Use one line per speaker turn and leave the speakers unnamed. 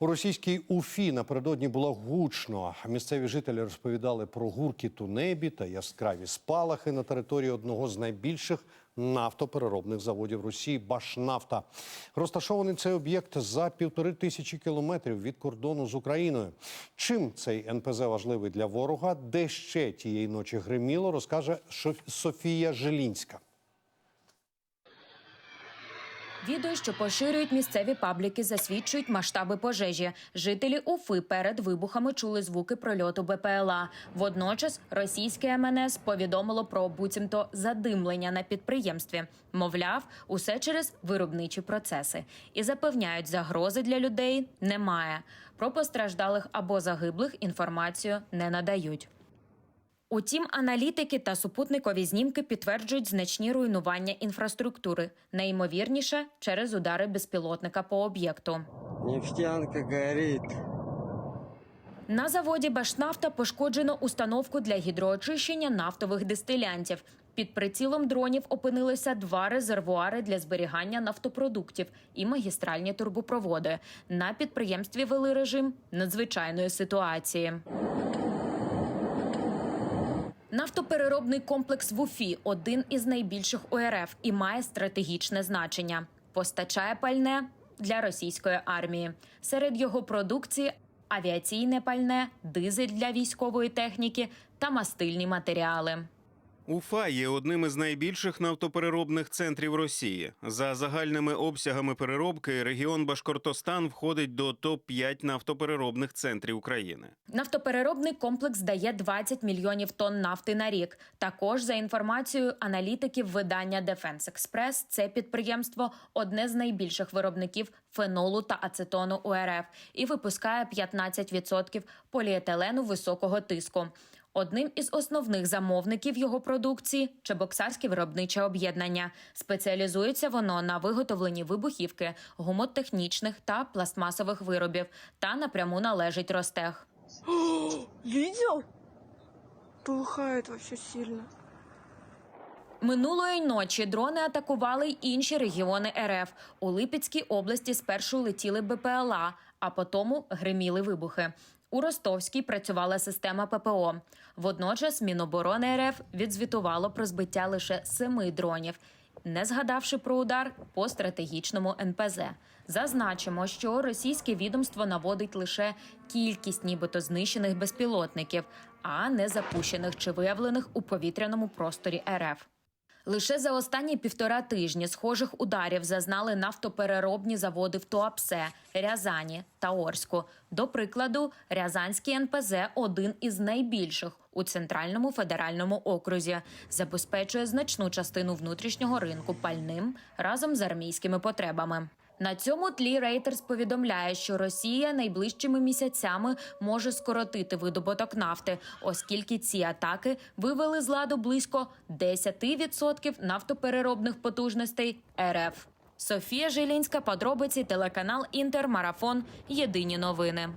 У російській Уфі напередодні було гучно. Місцеві жителі розповідали про гуркіт у небі та яскраві спалахи на території одного з найбільших нафтопереробних заводів Росії Башнафта. Розташований цей об'єкт за півтори тисячі кілометрів від кордону з Україною. Чим цей НПЗ важливий для ворога? Де ще тієї ночі гриміло, розкаже Софія Желінська.
Відео, що поширюють місцеві пабліки, засвідчують масштаби пожежі. Жителі Уфи перед вибухами чули звуки прольоту БПЛА. Водночас російське МНС повідомило про буцімто задимлення на підприємстві. Мовляв, усе через виробничі процеси. І запевняють, загрози для людей немає. Про постраждалих або загиблих інформацію не надають. Утім, аналітики та супутникові знімки підтверджують значні руйнування інфраструктури, найімовірніше через удари безпілотника по об'єкту.
Нефтянка горит.
На заводі Башнафта пошкоджено установку для гідроочищення нафтових дистилянтів. Під прицілом дронів опинилися два резервуари для зберігання нафтопродуктів і магістральні турбопроводи. На підприємстві вели режим надзвичайної ситуації. Нафтопереробний комплекс в Уфі один із найбільших УРФ і має стратегічне значення. Постачає пальне для російської армії. Серед його продукції авіаційне пальне, дизель для військової техніки та мастильні матеріали.
Уфа є одним із найбільших нафтопереробних центрів Росії. За загальними обсягами переробки регіон Башкортостан входить до топ 5 нафтопереробних центрів України.
Нафтопереробний комплекс дає 20 мільйонів тонн нафти на рік. Також, за інформацією аналітиків видання Defense Express, це підприємство одне з найбільших виробників фенолу та ацетону УРФ і випускає 15% поліетилену високого тиску. Одним із основних замовників його продукції Чебоксарське виробниче об'єднання. Спеціалізується воно на виготовленні вибухівки, гумотехнічних та пластмасових виробів та напряму належить Ростех.
Видел? Полыхает вообще сильно.
Минулої ночі дрони атакували й інші регіони РФ. У Липецькій області спершу летіли БПЛА, а потім гриміли вибухи. У Ростовській працювала система ППО. Водночас Міноборони РФ відзвітувало про збиття лише семи дронів, не згадавши про удар по стратегічному НПЗ. Зазначимо, що російське відомство наводить лише кількість нібито знищених безпілотників, а не запущених чи виявлених у повітряному просторі РФ. Лише за останні півтора тижні схожих ударів зазнали нафтопереробні заводи в Туапсе, Рязані та Орську. До прикладу, Рязанський НПЗ один із найбільших у центральному федеральному окрузі, забезпечує значну частину внутрішнього ринку пальним разом з армійськими потребами. На цьому тлі Рейтерс повідомляє, що Росія найближчими місяцями може скоротити видобуток нафти, оскільки ці атаки вивели з ладу близько 10% нафтопереробних потужностей РФ. Софія Жилінська, подробиці, телеканал Інтермарафон. Єдині новини.